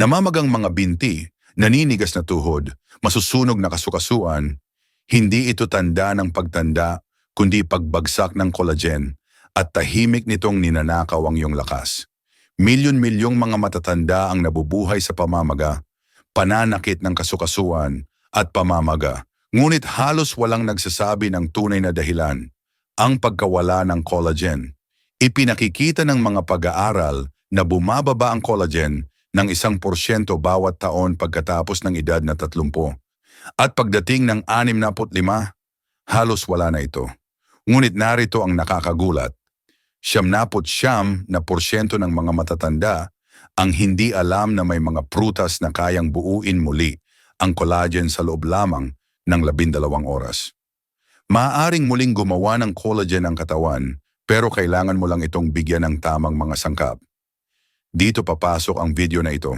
namamagang mga binti, naninigas na tuhod, masusunog na kasukasuan, hindi ito tanda ng pagtanda, kundi pagbagsak ng collagen at tahimik nitong ninanakaw ang iyong lakas. Milyon-milyong mga matatanda ang nabubuhay sa pamamaga, pananakit ng kasukasuan at pamamaga. Ngunit halos walang nagsasabi ng tunay na dahilan, ang pagkawala ng collagen. Ipinakikita ng mga pag-aaral na bumababa ang collagen ng isang porsyento bawat taon pagkatapos ng edad na 30. At pagdating ng 65, halos wala na ito. Ngunit narito ang nakakagulat. Siyamnapot siyam na porsyento ng mga matatanda ang hindi alam na may mga prutas na kayang buuin muli ang collagen sa loob lamang ng labindalawang oras. Maaaring muling gumawa ng collagen ang katawan pero kailangan mo lang itong bigyan ng tamang mga sangkap. Dito papasok ang video na ito.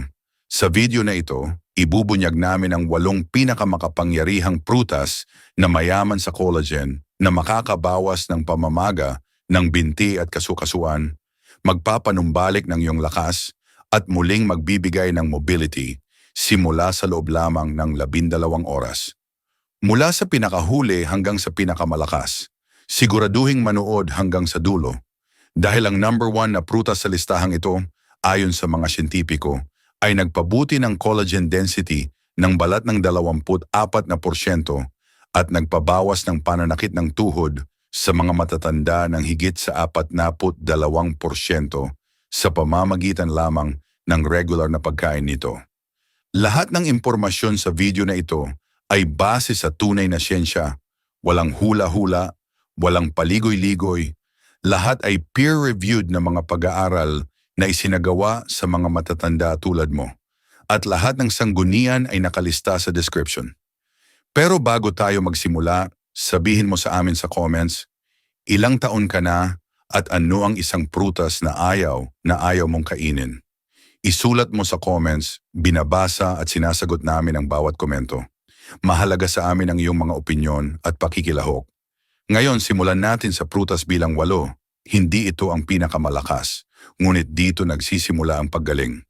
Sa video na ito, ibubunyag namin ang walong pinakamakapangyarihang prutas na mayaman sa collagen na makakabawas ng pamamaga ng binti at kasukasuan, magpapanumbalik ng iyong lakas, at muling magbibigay ng mobility simula sa loob lamang ng labindalawang oras. Mula sa pinakahuli hanggang sa pinakamalakas, siguraduhing manood hanggang sa dulo. Dahil ang number one na prutas sa listahang ito, ayon sa mga siyentipiko, ay nagpabuti ng collagen density ng balat ng 24% at nagpabawas ng pananakit ng tuhod sa mga matatanda ng higit sa 42% sa pamamagitan lamang ng regular na pagkain nito. Lahat ng impormasyon sa video na ito ay base sa tunay na siyensya, walang hula-hula, walang paligoy-ligoy, lahat ay peer-reviewed na mga pag-aaral na isinagawa sa mga matatanda tulad mo. At lahat ng sanggunian ay nakalista sa description. Pero bago tayo magsimula, sabihin mo sa amin sa comments, ilang taon ka na at ano ang isang prutas na ayaw na ayaw mong kainin. Isulat mo sa comments, binabasa at sinasagot namin ang bawat komento. Mahalaga sa amin ang iyong mga opinyon at pakikilahok. Ngayon, simulan natin sa prutas bilang walo. Hindi ito ang pinakamalakas, ngunit dito nagsisimula ang paggaling.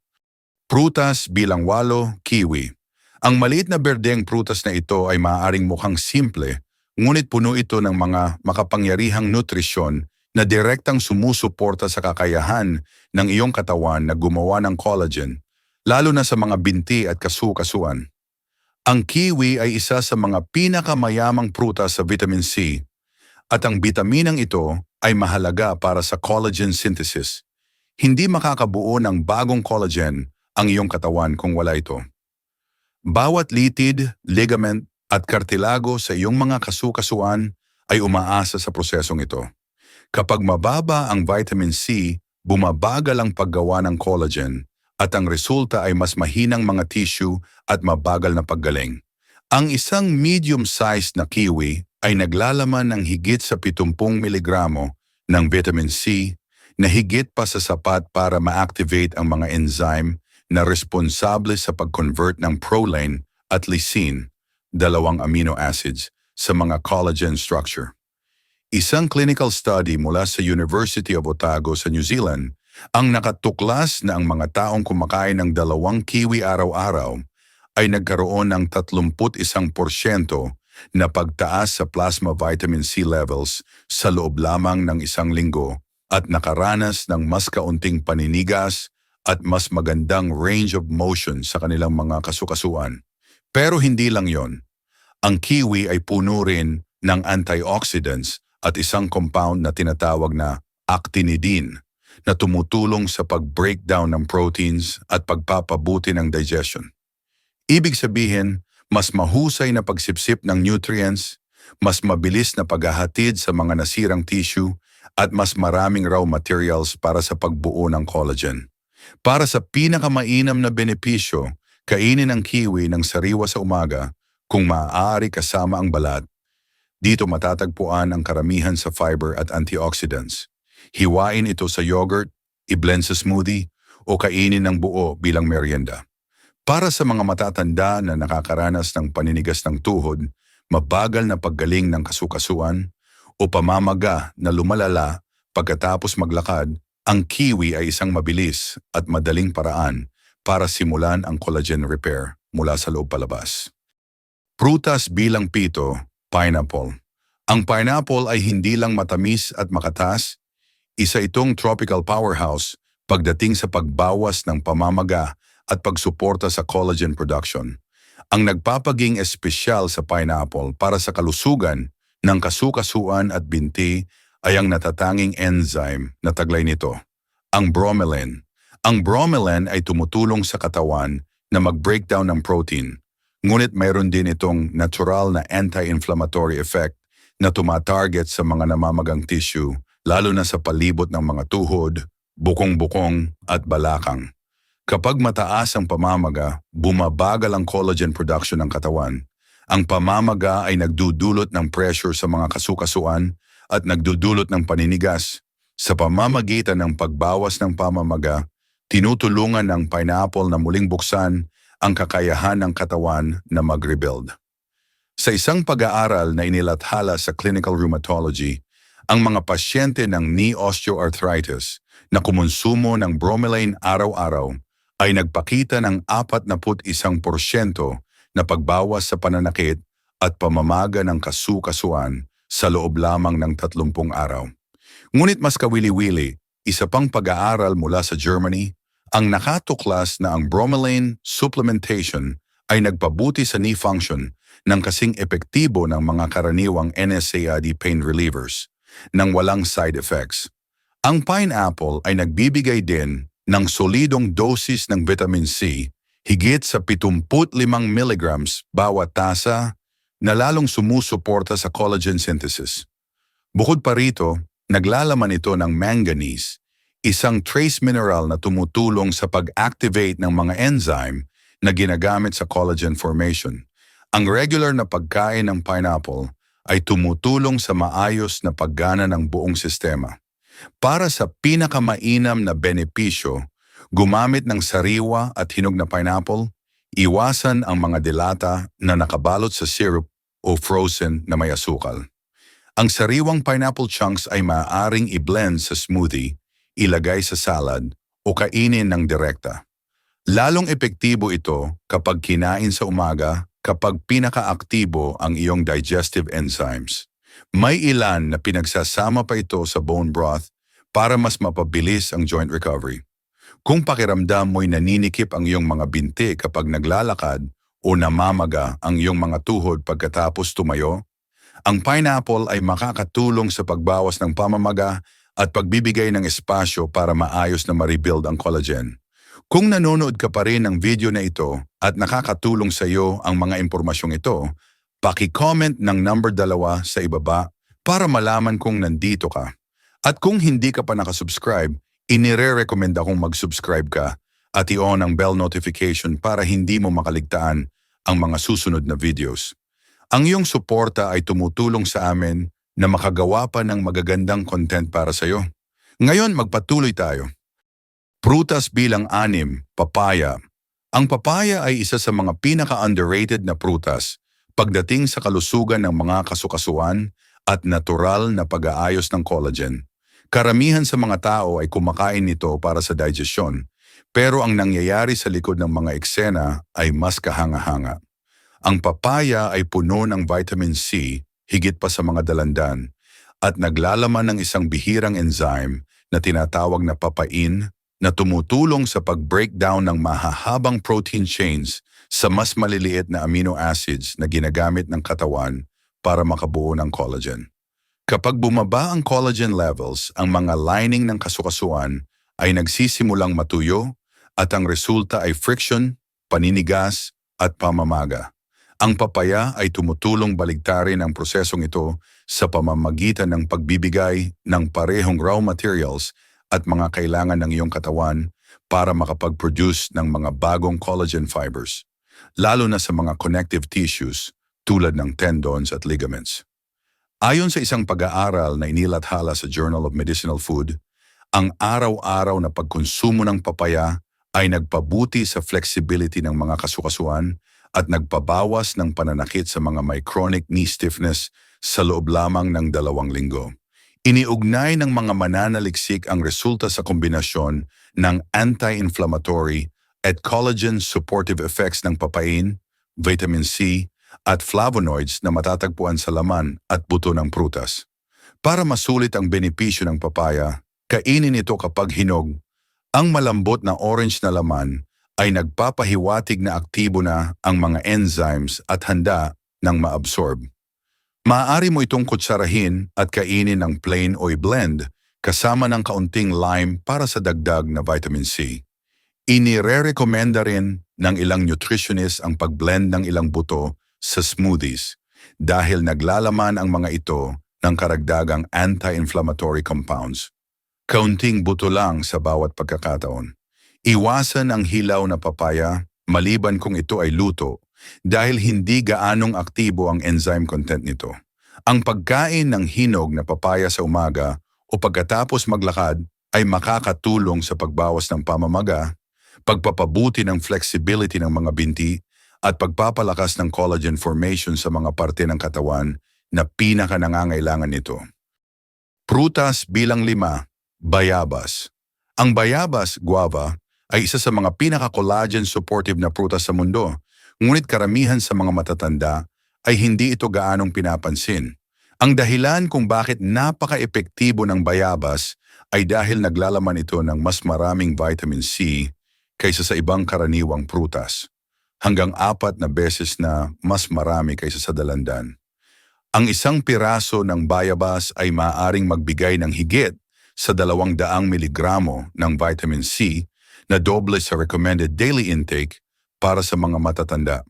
Prutas bilang walo, kiwi. Ang maliit na berdeng prutas na ito ay maaaring mukhang simple, ngunit puno ito ng mga makapangyarihang nutrisyon na direktang sumusuporta sa kakayahan ng iyong katawan na gumawa ng collagen, lalo na sa mga binti at kasukasuan. Ang kiwi ay isa sa mga pinakamayamang prutas sa vitamin C at ang bitaminang ito ay mahalaga para sa collagen synthesis. Hindi makakabuo ng bagong collagen ang iyong katawan kung wala ito. Bawat litid, ligament at kartilago sa iyong mga kasukasuan ay umaasa sa prosesong ito. Kapag mababa ang vitamin C, bumabagal ang paggawa ng collagen at ang resulta ay mas mahinang mga tissue at mabagal na paggaling. Ang isang medium-sized na kiwi ay naglalaman ng higit sa 70 mg ng vitamin C na higit pa sa sapat para ma-activate ang mga enzyme na responsable sa pag-convert ng proline at lysine, dalawang amino acids, sa mga collagen structure. Isang clinical study mula sa University of Otago sa New Zealand ang nakatuklas na ang mga taong kumakain ng dalawang kiwi araw-araw ay nagkaroon ng 31% na pagtaas sa plasma vitamin C levels sa loob lamang ng isang linggo at nakaranas ng mas kaunting paninigas at mas magandang range of motion sa kanilang mga kasukasuan. Pero hindi lang yon. Ang kiwi ay puno rin ng antioxidants at isang compound na tinatawag na actinidine na tumutulong sa pag-breakdown ng proteins at pagpapabuti ng digestion. Ibig sabihin, mas mahusay na pagsipsip ng nutrients, mas mabilis na paghahatid sa mga nasirang tissue, at mas maraming raw materials para sa pagbuo ng collagen. Para sa pinakamainam na benepisyo, kainin ang kiwi ng sariwa sa umaga kung maaari kasama ang balat dito matatagpuan ang karamihan sa fiber at antioxidants. Hiwain ito sa yogurt, i-blend sa smoothie, o kainin ng buo bilang merienda. Para sa mga matatanda na nakakaranas ng paninigas ng tuhod, mabagal na paggaling ng kasukasuan, o pamamaga na lumalala pagkatapos maglakad, ang kiwi ay isang mabilis at madaling paraan para simulan ang collagen repair mula sa loob palabas. Prutas bilang pito, pineapple. Ang pineapple ay hindi lang matamis at makatas, isa itong tropical powerhouse pagdating sa pagbawas ng pamamaga at pagsuporta sa collagen production. Ang nagpapaging espesyal sa pineapple para sa kalusugan ng kasukasuan at binti ay ang natatanging enzyme na taglay nito, ang bromelain. Ang bromelain ay tumutulong sa katawan na mag-breakdown ng protein, ngunit mayroon din itong natural na anti-inflammatory effect na tumatarget sa mga namamagang tissue, lalo na sa palibot ng mga tuhod, bukong-bukong at balakang. Kapag mataas ang pamamaga, bumabagal ang collagen production ng katawan. Ang pamamaga ay nagdudulot ng pressure sa mga kasukasuan at nagdudulot ng paninigas. Sa pamamagitan ng pagbawas ng pamamaga, tinutulungan ng pineapple na muling buksan ang kakayahan ng katawan na mag-rebuild. Sa isang pag-aaral na inilathala sa clinical rheumatology, ang mga pasyente ng knee osteoarthritis na kumonsumo ng bromelain araw-araw ay nagpakita ng 41% na pagbawas sa pananakit at pamamaga ng kasukasuan sa loob lamang ng 30 araw. Ngunit mas kawili-wili, isa pang pag-aaral mula sa Germany ang nakatuklas na ang bromelain supplementation ay nagpabuti sa knee function ng kasing epektibo ng mga karaniwang NSAID pain relievers nang walang side effects. Ang pineapple ay nagbibigay din ng solidong dosis ng vitamin C higit sa 75 mg bawat tasa na lalong sumusuporta sa collagen synthesis. Bukod pa rito, naglalaman ito ng manganese, isang trace mineral na tumutulong sa pag-activate ng mga enzyme na ginagamit sa collagen formation. Ang regular na pagkain ng pineapple ay tumutulong sa maayos na paggana ng buong sistema. Para sa pinakamainam na benepisyo, gumamit ng sariwa at hinog na pineapple, iwasan ang mga dilata na nakabalot sa syrup o frozen na may asukal. Ang sariwang pineapple chunks ay maaaring i-blend sa smoothie, ilagay sa salad o kainin ng direkta. Lalong epektibo ito kapag kinain sa umaga kapag pinakaaktibo ang iyong digestive enzymes. May ilan na pinagsasama pa ito sa bone broth para mas mapabilis ang joint recovery. Kung pakiramdam mo'y naninikip ang iyong mga binti kapag naglalakad o namamaga ang iyong mga tuhod pagkatapos tumayo, ang pineapple ay makakatulong sa pagbawas ng pamamaga at pagbibigay ng espasyo para maayos na ma-rebuild ang collagen. Kung nanonood ka pa rin ng video na ito at nakakatulong sa iyo ang mga impormasyong ito, paki-comment ng number dalawa sa ibaba para malaman kung nandito ka. At kung hindi ka pa nakasubscribe, inire-recommend akong mag-subscribe ka at i-on ang bell notification para hindi mo makaligtaan ang mga susunod na videos. Ang iyong suporta ay tumutulong sa amin na makagawa pa ng magagandang content para sa iyo. Ngayon, magpatuloy tayo. Prutas bilang anim, papaya. Ang papaya ay isa sa mga pinaka-underrated na prutas pagdating sa kalusugan ng mga kasukasuan at natural na pag-aayos ng collagen. Karamihan sa mga tao ay kumakain nito para sa digestion, pero ang nangyayari sa likod ng mga eksena ay mas kahanga-hanga. Ang papaya ay puno ng vitamin C, higit pa sa mga dalandan, at naglalaman ng isang bihirang enzyme na tinatawag na papain na tumutulong sa pag-breakdown ng mahahabang protein chains sa mas maliliit na amino acids na ginagamit ng katawan para makabuo ng collagen. Kapag bumaba ang collagen levels, ang mga lining ng kasukasuan ay nagsisimulang matuyo at ang resulta ay friction, paninigas at pamamaga. Ang papaya ay tumutulong baligtarin ang prosesong ito sa pamamagitan ng pagbibigay ng parehong raw materials at mga kailangan ng iyong katawan para makapag-produce ng mga bagong collagen fibers, lalo na sa mga connective tissues tulad ng tendons at ligaments. Ayon sa isang pag-aaral na inilathala sa Journal of Medicinal Food, ang araw-araw na pagkonsumo ng papaya ay nagpabuti sa flexibility ng mga kasukasuan at nagpabawas ng pananakit sa mga may chronic knee stiffness sa loob lamang ng dalawang linggo. Iniugnay ng mga mananaliksik ang resulta sa kombinasyon ng anti-inflammatory at collagen supportive effects ng papain, vitamin C, at flavonoids na matatagpuan sa laman at buto ng prutas. Para masulit ang benepisyo ng papaya, kainin ito kapag hinog. Ang malambot na orange na laman ay nagpapahiwatig na aktibo na ang mga enzymes at handa ng maabsorb. Maaari mo itong kutsarahin at kainin ng plain o i-blend kasama ng kaunting lime para sa dagdag na vitamin C. Inire-recommenda rin ng ilang nutritionist ang pag-blend ng ilang buto sa smoothies dahil naglalaman ang mga ito ng karagdagang anti-inflammatory compounds. Kaunting buto lang sa bawat pagkakataon. Iwasan ang hilaw na papaya maliban kung ito ay luto dahil hindi gaanong aktibo ang enzyme content nito. Ang pagkain ng hinog na papaya sa umaga o pagkatapos maglakad ay makakatulong sa pagbawas ng pamamaga, pagpapabuti ng flexibility ng mga binti, at pagpapalakas ng collagen formation sa mga parte ng katawan na pinaka nangangailangan nito. Prutas bilang lima, bayabas. Ang bayabas, guava, ay isa sa mga pinaka-collagen supportive na prutas sa mundo, ngunit karamihan sa mga matatanda ay hindi ito gaanong pinapansin. Ang dahilan kung bakit napaka-epektibo ng bayabas ay dahil naglalaman ito ng mas maraming vitamin C kaysa sa ibang karaniwang prutas, hanggang apat na beses na mas marami kaysa sa dalandan. Ang isang piraso ng bayabas ay maaaring magbigay ng higit sa 200 miligramo ng vitamin C na doble sa recommended daily intake para sa mga matatanda.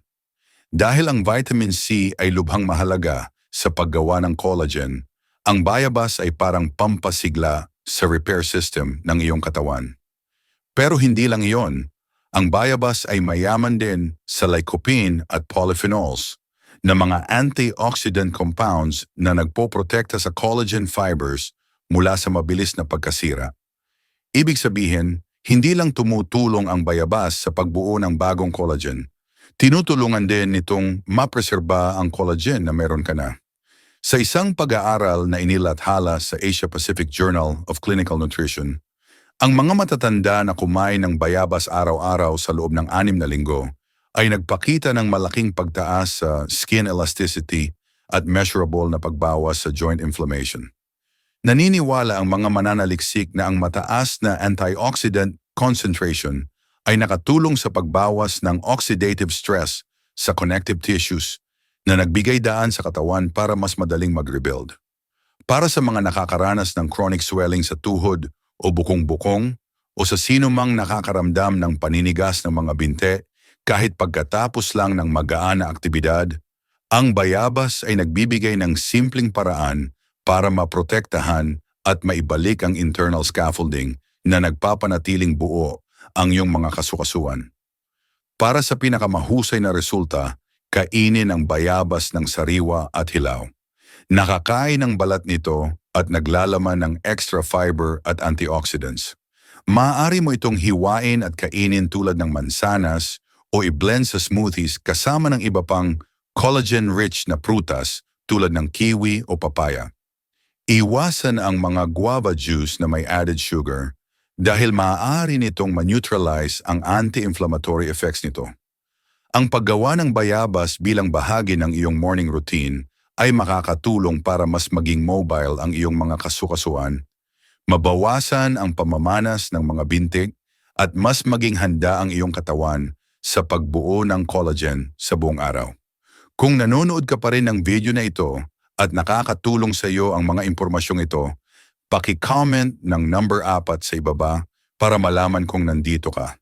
Dahil ang vitamin C ay lubhang mahalaga sa paggawa ng collagen, ang bayabas ay parang pampasigla sa repair system ng iyong katawan. Pero hindi lang iyon, ang bayabas ay mayaman din sa lycopene at polyphenols na mga antioxidant compounds na nagpoprotekta sa collagen fibers mula sa mabilis na pagkasira. Ibig sabihin, hindi lang tumutulong ang bayabas sa pagbuo ng bagong collagen, tinutulungan din nitong mapreserba ang collagen na meron ka na. Sa isang pag-aaral na inilathala sa Asia Pacific Journal of Clinical Nutrition, ang mga matatanda na kumain ng bayabas araw-araw sa loob ng anim na linggo ay nagpakita ng malaking pagtaas sa skin elasticity at measurable na pagbawas sa joint inflammation. Naniniwala ang mga mananaliksik na ang mataas na antioxidant concentration ay nakatulong sa pagbawas ng oxidative stress sa connective tissues na nagbigay daan sa katawan para mas madaling mag-rebuild. Para sa mga nakakaranas ng chronic swelling sa tuhod o bukong-bukong o sa sino mang nakakaramdam ng paninigas ng mga binte kahit pagkatapos lang ng magaan na aktibidad, ang bayabas ay nagbibigay ng simpleng paraan para maprotektahan at maibalik ang internal scaffolding na nagpapanatiling buo ang iyong mga kasukasuan. Para sa pinakamahusay na resulta, kainin ang bayabas ng sariwa at hilaw. Nakakain ng balat nito at naglalaman ng extra fiber at antioxidants. Maaari mo itong hiwain at kainin tulad ng mansanas o i-blend sa smoothies kasama ng iba pang collagen-rich na prutas tulad ng kiwi o papaya. Iwasan ang mga guava juice na may added sugar dahil maaari nitong ma-neutralize ang anti-inflammatory effects nito. Ang paggawa ng bayabas bilang bahagi ng iyong morning routine ay makakatulong para mas maging mobile ang iyong mga kasukasuan, mabawasan ang pamamanas ng mga bintik, at mas maging handa ang iyong katawan sa pagbuo ng collagen sa buong araw. Kung nanonood ka pa rin ng video na ito at nakakatulong sa iyo ang mga impormasyong ito, paki-comment ng number apat sa ibaba para malaman kung nandito ka.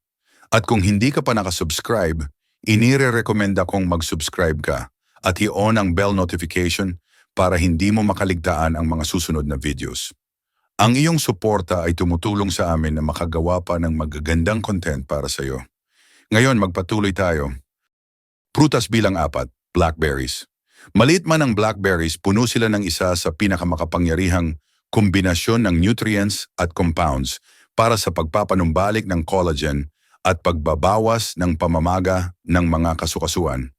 At kung hindi ka pa nakasubscribe, inire-recommenda kong mag-subscribe ka at i-on ang bell notification para hindi mo makaligtaan ang mga susunod na videos. Ang iyong suporta ay tumutulong sa amin na makagawa pa ng magagandang content para sa iyo. Ngayon, magpatuloy tayo. Prutas bilang apat, blackberries. Maliit man ang blackberries, puno sila ng isa sa pinakamakapangyarihang kombinasyon ng nutrients at compounds para sa pagpapanumbalik ng collagen at pagbabawas ng pamamaga ng mga kasukasuan.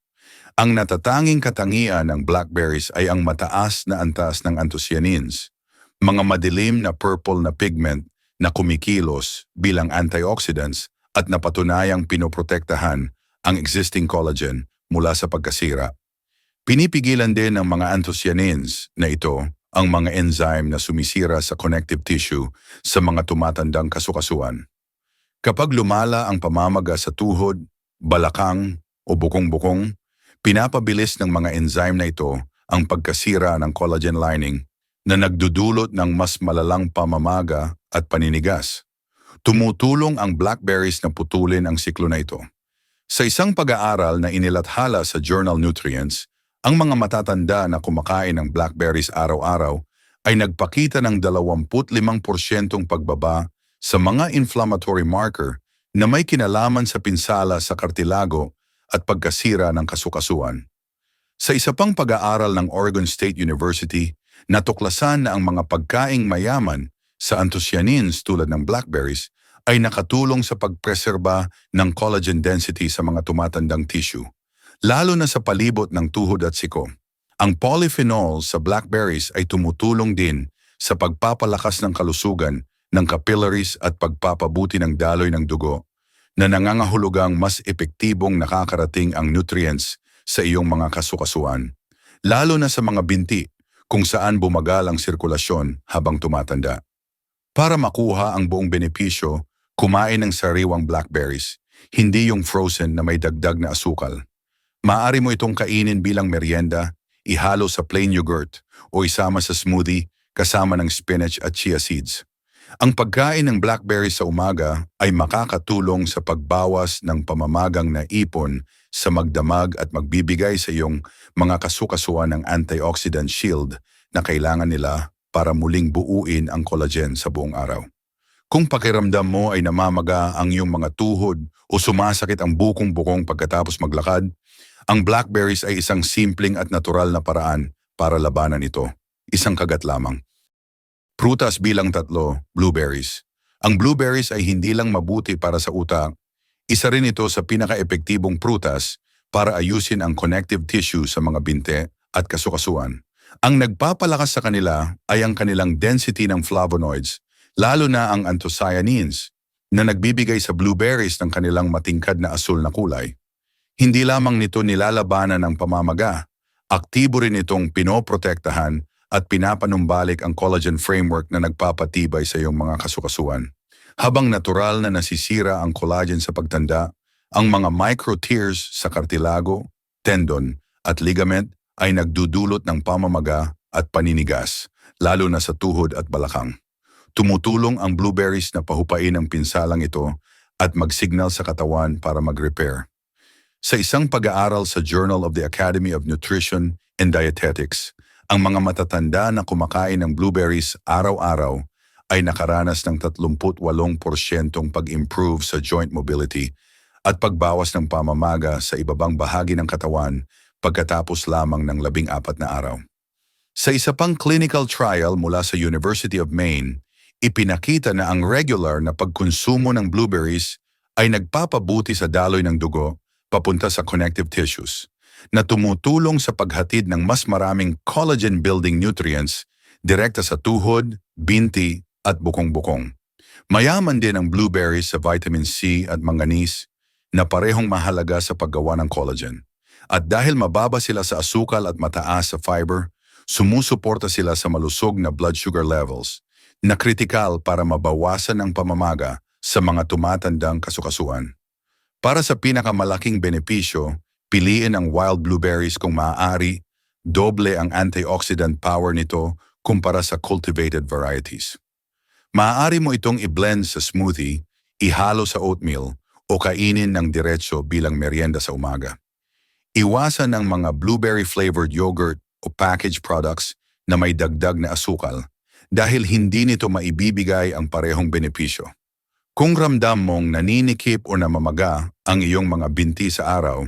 Ang natatanging katangian ng blackberries ay ang mataas na antas ng anthocyanins, mga madilim na purple na pigment na kumikilos bilang antioxidants at napatunayang pinoprotektahan ang existing collagen mula sa pagkasira. Pinipigilan din ng mga anthocyanins na ito ang mga enzyme na sumisira sa connective tissue sa mga tumatandang kasukasuan. Kapag lumala ang pamamaga sa tuhod, balakang o bukong-bukong, pinapabilis ng mga enzyme na ito ang pagkasira ng collagen lining na nagdudulot ng mas malalang pamamaga at paninigas. Tumutulong ang blackberries na putulin ang siklo na ito. Sa isang pag-aaral na inilathala sa Journal Nutrients, ang mga matatanda na kumakain ng blackberries araw-araw ay nagpakita ng 25% pagbaba sa mga inflammatory marker na may kinalaman sa pinsala sa kartilago at pagkasira ng kasukasuan. Sa isa pang pag-aaral ng Oregon State University, natuklasan na ang mga pagkaing mayaman sa anthocyanins tulad ng blackberries ay nakatulong sa pagpreserba ng collagen density sa mga tumatandang tissue lalo na sa palibot ng tuhod at siko. Ang polyphenols sa blackberries ay tumutulong din sa pagpapalakas ng kalusugan ng capillaries at pagpapabuti ng daloy ng dugo na nangangahulugang mas epektibong nakakarating ang nutrients sa iyong mga kasukasuan, lalo na sa mga binti kung saan bumagal ang sirkulasyon habang tumatanda. Para makuha ang buong benepisyo, kumain ng sariwang blackberries, hindi yung frozen na may dagdag na asukal. Maaari mo itong kainin bilang merienda, ihalo sa plain yogurt o isama sa smoothie kasama ng spinach at chia seeds. Ang pagkain ng blackberry sa umaga ay makakatulong sa pagbawas ng pamamagang na ipon sa magdamag at magbibigay sa iyong mga kasukasuan ng antioxidant shield na kailangan nila para muling buuin ang collagen sa buong araw. Kung pakiramdam mo ay namamaga ang iyong mga tuhod o sumasakit ang bukong-bukong pagkatapos maglakad, ang blackberries ay isang simpleng at natural na paraan para labanan ito. Isang kagat lamang. Prutas bilang tatlo, blueberries. Ang blueberries ay hindi lang mabuti para sa utak, isa rin ito sa pinaka-epektibong prutas para ayusin ang connective tissue sa mga binte at kasukasuan. Ang nagpapalakas sa kanila ay ang kanilang density ng flavonoids, lalo na ang anthocyanins, na nagbibigay sa blueberries ng kanilang matingkad na asul na kulay. Hindi lamang nito nilalabanan ang pamamaga, aktibo rin itong pinoprotektahan at pinapanumbalik ang collagen framework na nagpapatibay sa iyong mga kasukasuan. Habang natural na nasisira ang collagen sa pagtanda, ang mga micro tears sa kartilago, tendon at ligament ay nagdudulot ng pamamaga at paninigas, lalo na sa tuhod at balakang. Tumutulong ang blueberries na pahupain ang pinsalang ito at mag-signal sa katawan para mag-repair. Sa isang pag-aaral sa Journal of the Academy of Nutrition and Dietetics, ang mga matatanda na kumakain ng blueberries araw-araw ay nakaranas ng 38% pag-improve sa joint mobility at pagbawas ng pamamaga sa ibabang bahagi ng katawan pagkatapos lamang ng labing apat na araw. Sa isa pang clinical trial mula sa University of Maine, ipinakita na ang regular na pagkonsumo ng blueberries ay nagpapabuti sa daloy ng dugo papunta sa connective tissues na tumutulong sa paghatid ng mas maraming collagen-building nutrients direkta sa tuhod, binti at bukong-bukong. Mayaman din ang blueberries sa vitamin C at manganese na parehong mahalaga sa paggawa ng collagen. At dahil mababa sila sa asukal at mataas sa fiber, sumusuporta sila sa malusog na blood sugar levels na kritikal para mabawasan ang pamamaga sa mga tumatandang kasukasuan. Para sa pinakamalaking benepisyo, piliin ang wild blueberries kung maaari, doble ang antioxidant power nito kumpara sa cultivated varieties. Maaari mo itong i-blend sa smoothie, ihalo sa oatmeal, o kainin ng diretsyo bilang merienda sa umaga. Iwasan ang mga blueberry-flavored yogurt o packaged products na may dagdag na asukal dahil hindi nito maibibigay ang parehong benepisyo. Kung ramdam mong naninikip o namamaga ang iyong mga binti sa araw,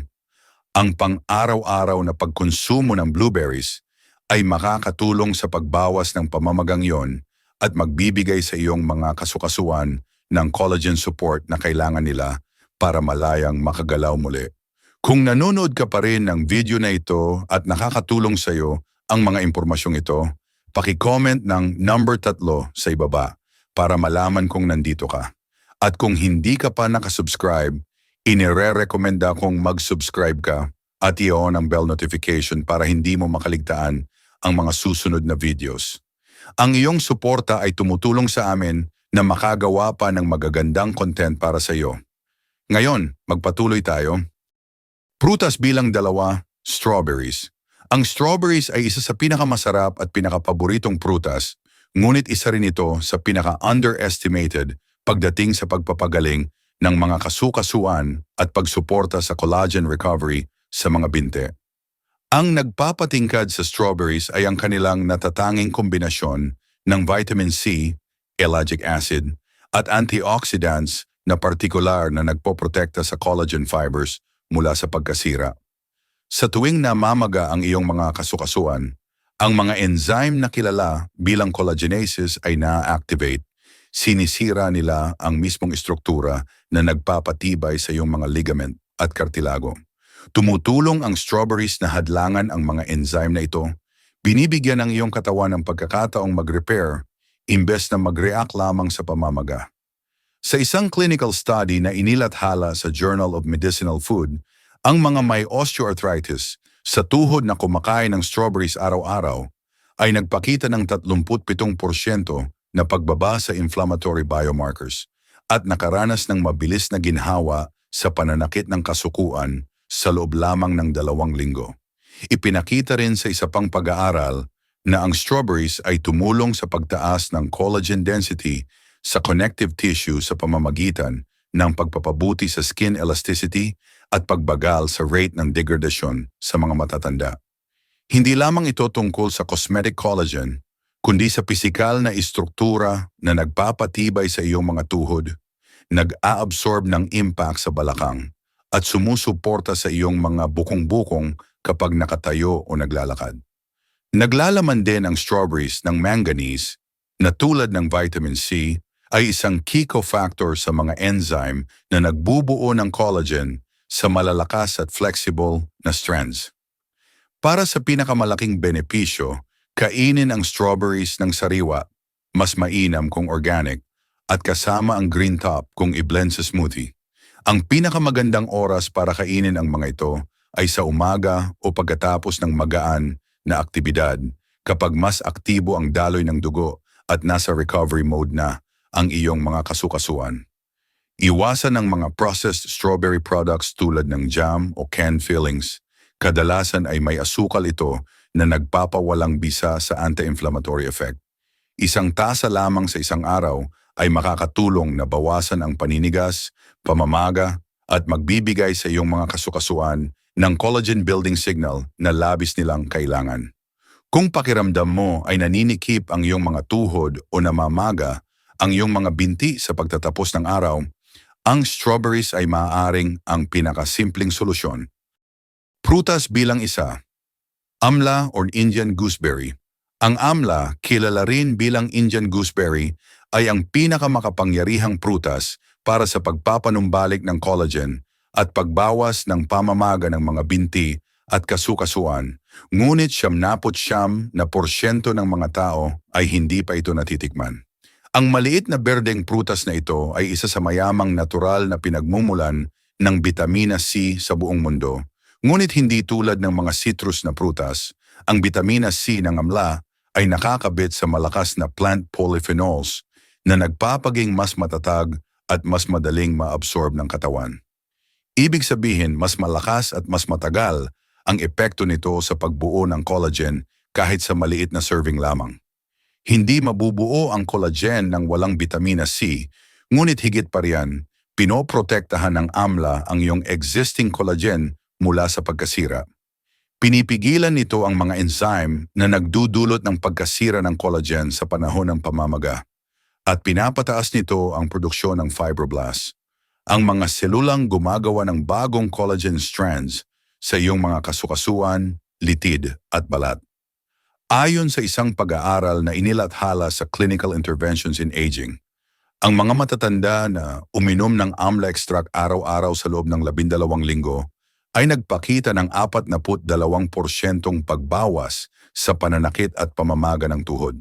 ang pang-araw-araw na pagkonsumo ng blueberries ay makakatulong sa pagbawas ng pamamagang yon at magbibigay sa iyong mga kasukasuan ng collagen support na kailangan nila para malayang makagalaw muli. Kung nanonood ka pa rin ng video na ito at nakakatulong sa iyo ang mga impormasyong ito, paki-comment ng number tatlo sa ibaba para malaman kung nandito ka. At kung hindi ka pa nakasubscribe, inire-recommenda kong mag-subscribe ka at i-on ang bell notification para hindi mo makaligtaan ang mga susunod na videos. Ang iyong suporta ay tumutulong sa amin na makagawa pa ng magagandang content para sa iyo. Ngayon, magpatuloy tayo. Prutas bilang dalawa, strawberries. Ang strawberries ay isa sa pinakamasarap at pinakapaboritong prutas, ngunit isa rin ito sa pinaka-underestimated pagdating sa pagpapagaling ng mga kasukasuan at pagsuporta sa collagen recovery sa mga binte. Ang nagpapatingkad sa strawberries ay ang kanilang natatanging kombinasyon ng vitamin C, ellagic acid, at antioxidants na partikular na nagpoprotekta sa collagen fibers mula sa pagkasira. Sa tuwing namamaga ang iyong mga kasukasuan, ang mga enzyme na kilala bilang collagenases ay na-activate. Sinisira nila ang mismong istruktura na nagpapatibay sa iyong mga ligament at kartilago. Tumutulong ang strawberries na hadlangan ang mga enzyme na ito. Binibigyan ang iyong katawan ng pagkakataong mag-repair imbes na mag-react lamang sa pamamaga. Sa isang clinical study na inilathala sa Journal of Medicinal Food, ang mga may osteoarthritis sa tuhod na kumakain ng strawberries araw-araw ay nagpakita ng 37% na pagbaba sa inflammatory biomarkers at nakaranas ng mabilis na ginhawa sa pananakit ng kasukuan sa loob lamang ng dalawang linggo. Ipinakita rin sa isa pang pag-aaral na ang strawberries ay tumulong sa pagtaas ng collagen density sa connective tissue sa pamamagitan ng pagpapabuti sa skin elasticity at pagbagal sa rate ng degradasyon sa mga matatanda. Hindi lamang ito tungkol sa cosmetic collagen, kundi sa pisikal na istruktura na nagpapatibay sa iyong mga tuhod, nag-aabsorb ng impact sa balakang, at sumusuporta sa iyong mga bukong-bukong kapag nakatayo o naglalakad. Naglalaman din ang strawberries ng manganese na tulad ng vitamin C ay isang key cofactor sa mga enzyme na nagbubuo ng collagen sa malalakas at flexible na strands. Para sa pinakamalaking benepisyo, kainin ang strawberries ng sariwa, mas mainam kung organic, at kasama ang green top kung i-blend sa smoothie. Ang pinakamagandang oras para kainin ang mga ito ay sa umaga o pagkatapos ng magaan na aktibidad kapag mas aktibo ang daloy ng dugo at nasa recovery mode na ang iyong mga kasukasuan. Iwasan ang mga processed strawberry products tulad ng jam o canned fillings. Kadalasan ay may asukal ito na nagpapawalang bisa sa anti-inflammatory effect. Isang tasa lamang sa isang araw ay makakatulong na bawasan ang paninigas, pamamaga, at magbibigay sa iyong mga kasukasuan ng collagen building signal na labis nilang kailangan. Kung pakiramdam mo ay naninikip ang iyong mga tuhod o namamaga, ang iyong mga binti sa pagtatapos ng araw, ang strawberries ay maaaring ang pinakasimpleng solusyon. Prutas bilang isa, amla or Indian gooseberry. Ang amla, kilala rin bilang Indian gooseberry, ay ang pinakamakapangyarihang prutas para sa pagpapanumbalik ng collagen at pagbawas ng pamamaga ng mga binti at kasukasuan, ngunit siyam napot siyam na porsyento ng mga tao ay hindi pa ito natitikman. Ang maliit na berdeng prutas na ito ay isa sa mayamang natural na pinagmumulan ng bitamina C sa buong mundo. Ngunit hindi tulad ng mga citrus na prutas, ang bitamina C ng amla ay nakakabit sa malakas na plant polyphenols na nagpapaging mas matatag at mas madaling maabsorb ng katawan. Ibig sabihin, mas malakas at mas matagal ang epekto nito sa pagbuo ng collagen kahit sa maliit na serving lamang. Hindi mabubuo ang collagen ng walang vitamina C, ngunit higit pa riyan, pinoprotektahan ng AMLA ang iyong existing collagen mula sa pagkasira. Pinipigilan nito ang mga enzyme na nagdudulot ng pagkasira ng collagen sa panahon ng pamamaga at pinapataas nito ang produksyon ng fibroblasts, ang mga selulang gumagawa ng bagong collagen strands sa iyong mga kasukasuan, litid at balat. Ayon sa isang pag-aaral na inilathala sa Clinical Interventions in Aging, ang mga matatanda na uminom ng amla extract araw-araw sa loob ng labindalawang linggo ay nagpakita ng 42% pagbawas sa pananakit at pamamaga ng tuhod.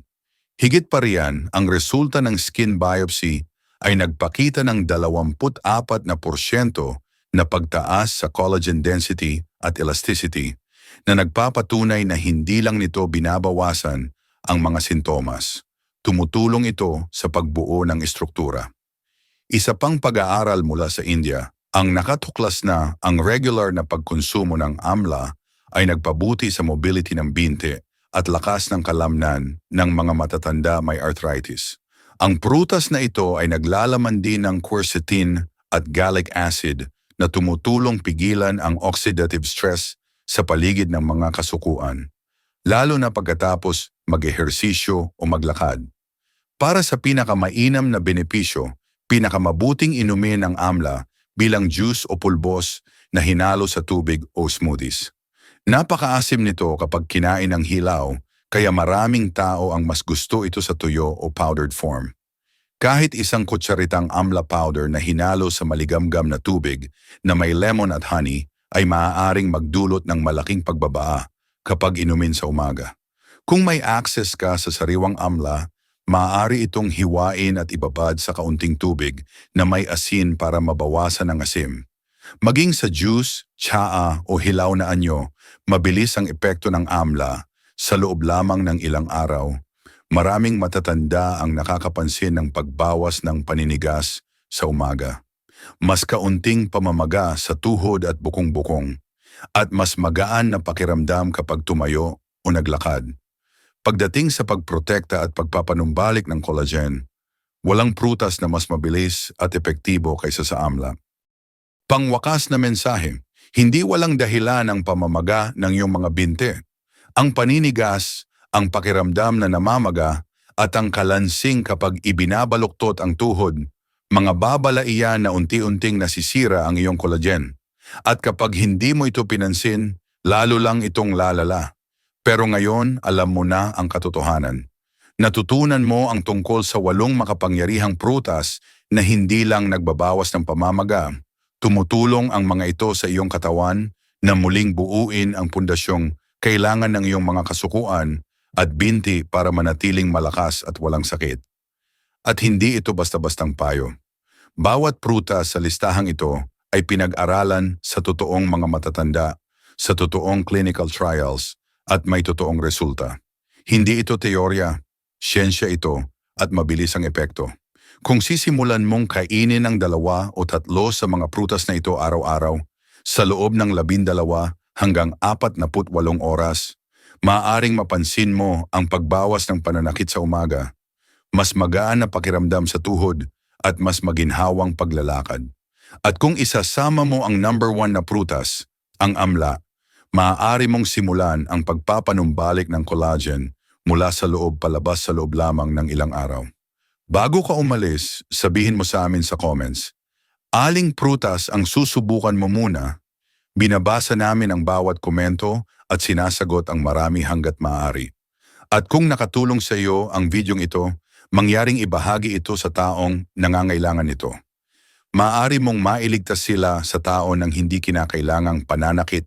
Higit pa riyan, ang resulta ng skin biopsy ay nagpakita ng 24 na porsyento na pagtaas sa collagen density at elasticity na nagpapatunay na hindi lang nito binabawasan ang mga sintomas. Tumutulong ito sa pagbuo ng estruktura. Isa pang pag-aaral mula sa India, ang nakatuklas na ang regular na pagkonsumo ng amla ay nagpabuti sa mobility ng binte at lakas ng kalamnan ng mga matatanda may arthritis. Ang prutas na ito ay naglalaman din ng quercetin at gallic acid na tumutulong pigilan ang oxidative stress sa paligid ng mga kasukuan, lalo na pagkatapos mag-ehersisyo o maglakad. Para sa pinakamainam na benepisyo, pinakamabuting inumin ang amla bilang juice o pulbos na hinalo sa tubig o smoothies. Napakaasim nito kapag kinain ng hilaw, kaya maraming tao ang mas gusto ito sa tuyo o powdered form. Kahit isang kutsaritang amla powder na hinalo sa maligamgam na tubig na may lemon at honey ay maaaring magdulot ng malaking pagbabaa kapag inumin sa umaga. Kung may access ka sa sariwang amla, maaari itong hiwain at ibabad sa kaunting tubig na may asin para mabawasan ang asim. Maging sa juice, tsaa o hilaw na anyo, mabilis ang epekto ng amla sa loob lamang ng ilang araw. Maraming matatanda ang nakakapansin ng pagbawas ng paninigas sa umaga. Mas kaunting pamamaga sa tuhod at bukong-bukong at mas magaan na pakiramdam kapag tumayo o naglakad. Pagdating sa pagprotekta at pagpapanumbalik ng collagen, walang prutas na mas mabilis at epektibo kaysa sa amla. Pangwakas na mensahe, hindi walang dahilan ang pamamaga ng iyong mga binte. Ang paninigas, ang pakiramdam na namamaga, at ang kalansing kapag ibinabaluktot ang tuhod, mga babala iyan na unti-unting nasisira ang iyong collagen. At kapag hindi mo ito pinansin, lalo lang itong lalala. Pero ngayon, alam mo na ang katotohanan. Natutunan mo ang tungkol sa walong makapangyarihang prutas na hindi lang nagbabawas ng pamamaga, tumutulong ang mga ito sa iyong katawan na muling buuin ang pundasyong kailangan ng iyong mga kasukuan at binti para manatiling malakas at walang sakit. At hindi ito basta-bastang payo. Bawat prutas sa listahang ito ay pinag-aralan sa totoong mga matatanda, sa totoong clinical trials, at may totoong resulta. Hindi ito teorya, siyensya ito, at mabilis ang epekto. Kung sisimulan mong kainin ng dalawa o tatlo sa mga prutas na ito araw-araw, sa loob ng labindalawa hanggang apat na putwalong oras, maaaring mapansin mo ang pagbawas ng pananakit sa umaga, mas magaan na pakiramdam sa tuhod, at mas maginhawang paglalakad. At kung isasama mo ang number one na prutas, ang amla, maaari mong simulan ang pagpapanumbalik ng collagen mula sa loob palabas sa loob lamang ng ilang araw. Bago ka umalis, sabihin mo sa amin sa comments, aling prutas ang susubukan mo muna? Binabasa namin ang bawat komento at sinasagot ang marami hanggat maaari. At kung nakatulong sa iyo ang videong ito, mangyaring ibahagi ito sa taong nangangailangan nito. Maaari mong mailigtas sila sa tao ng hindi kinakailangang pananakit